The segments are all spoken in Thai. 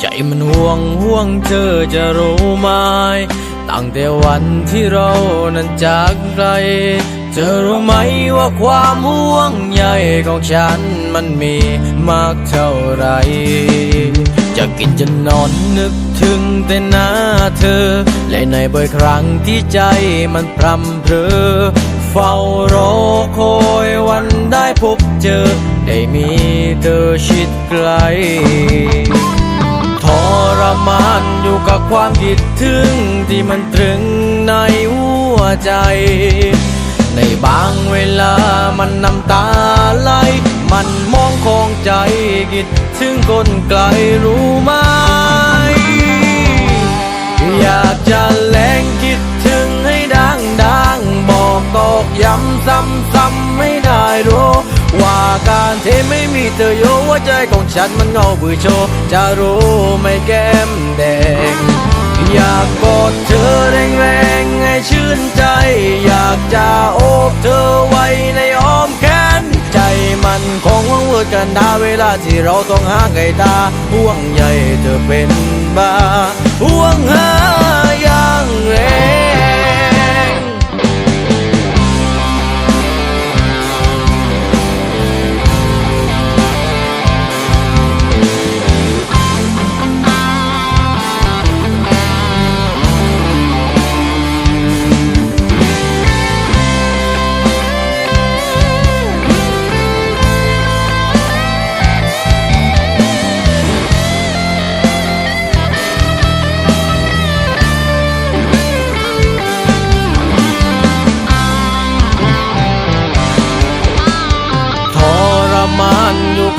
ใจมันห่วงห่วงเธอจะรู้ไหม ตั้งแต่วันที่เรานั้นจากไกลเธอรู้ไหมว่าความห่วงใยของฉันมันมีมากเท่าไร จะกินจะนอนนึกถึงแต่หน้าเธอ และในบ่อยครั้งที่ใจมันพรำเพรอ เฝ้ารอคอยวันได้พบเจอ ได้มีเธอชิดไกลทรมาน กับความคิดถึงที่มันตรึงในหัวใจ ในบางเวลามันน้ำตาไหล มันมองของใจคิดถึงคนไกลรู้ไหม อยากจะแรงคิดถึงให้ดังดังบอกตอกย้ำซ้ำซ้ำไม่ได้รู้ารที่ไม่มีเธออยู่หัวใจของฉันมันเงาเบื่อโชว์จะรู้ไม่แก้มแดง อยากกอดเธอแรงๆให้ชื่นใจ อยากจะโอบเธอไว้ในอ้อมแขนใจมันคงว่างเวิร์ดกันดาเวลาที่เราต้องหาไก่ตาห่วงใยเธอเป็นบ้าห่วงหา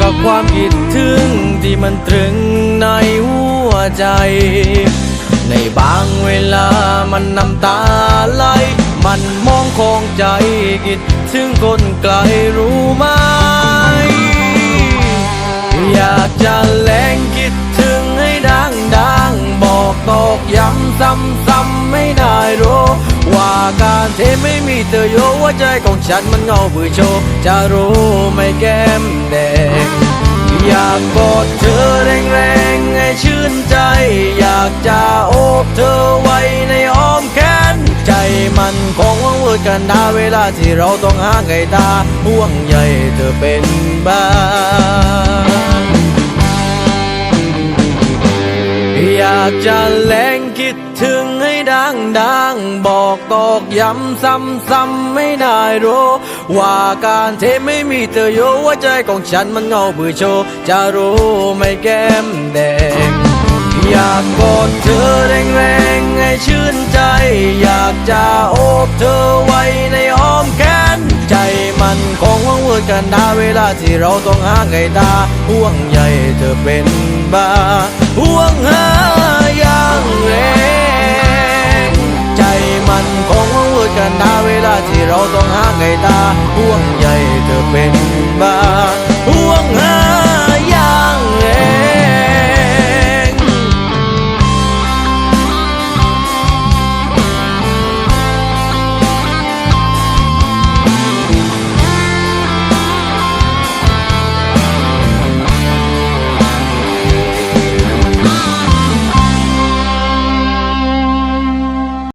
กับความคิดถึงที่มันตรึงในหัวใจ ในบางเวลามันน้ำตาไหล มันมองของใจคิดถึงคนไกลรู้ไหม อยากจะแรงคิดถึงให้ดังดังบอกตอกย้ำซ้ำซ้ำไม่ได้รู้ ว่าการที่ไม่มีเธออยู่หัวใจของฉันมันเงาเบื่อโชว์จะรู้ไม่แก้มแดง อยากกอดเธอแรงๆให้ชื่นใจ อยากจะโอบเธอไว้ในอ้อมแขนใจมันคงว่างเวิร์ดกันดาเวลาที่เราต้องหางไก่ตาห่วงใยเธอเป็นบ้าากจะแรงคิดถึงให้ดังดังบอกตอกย้ำซ้ำซ้ำไม่ได้รู้ ว่าการเทไม่มีเธออยู่หัวใจของฉันมันเงาเบื่อโชจะรู้ไม่แก้มแดง อยากกอดเธอแรงๆให้ชื่นใจ อยากจะโอบเธอไว้ในอ้อมแขนใจมันคงว่างเวิร์ดกันดาเวลาที่เราต้องหาไก่ตาห่วงใยเธอเป็นบ้าห่วงหา ที่เราต้องหาไงตาห่วงใยเธอเป็นบ้าห่วง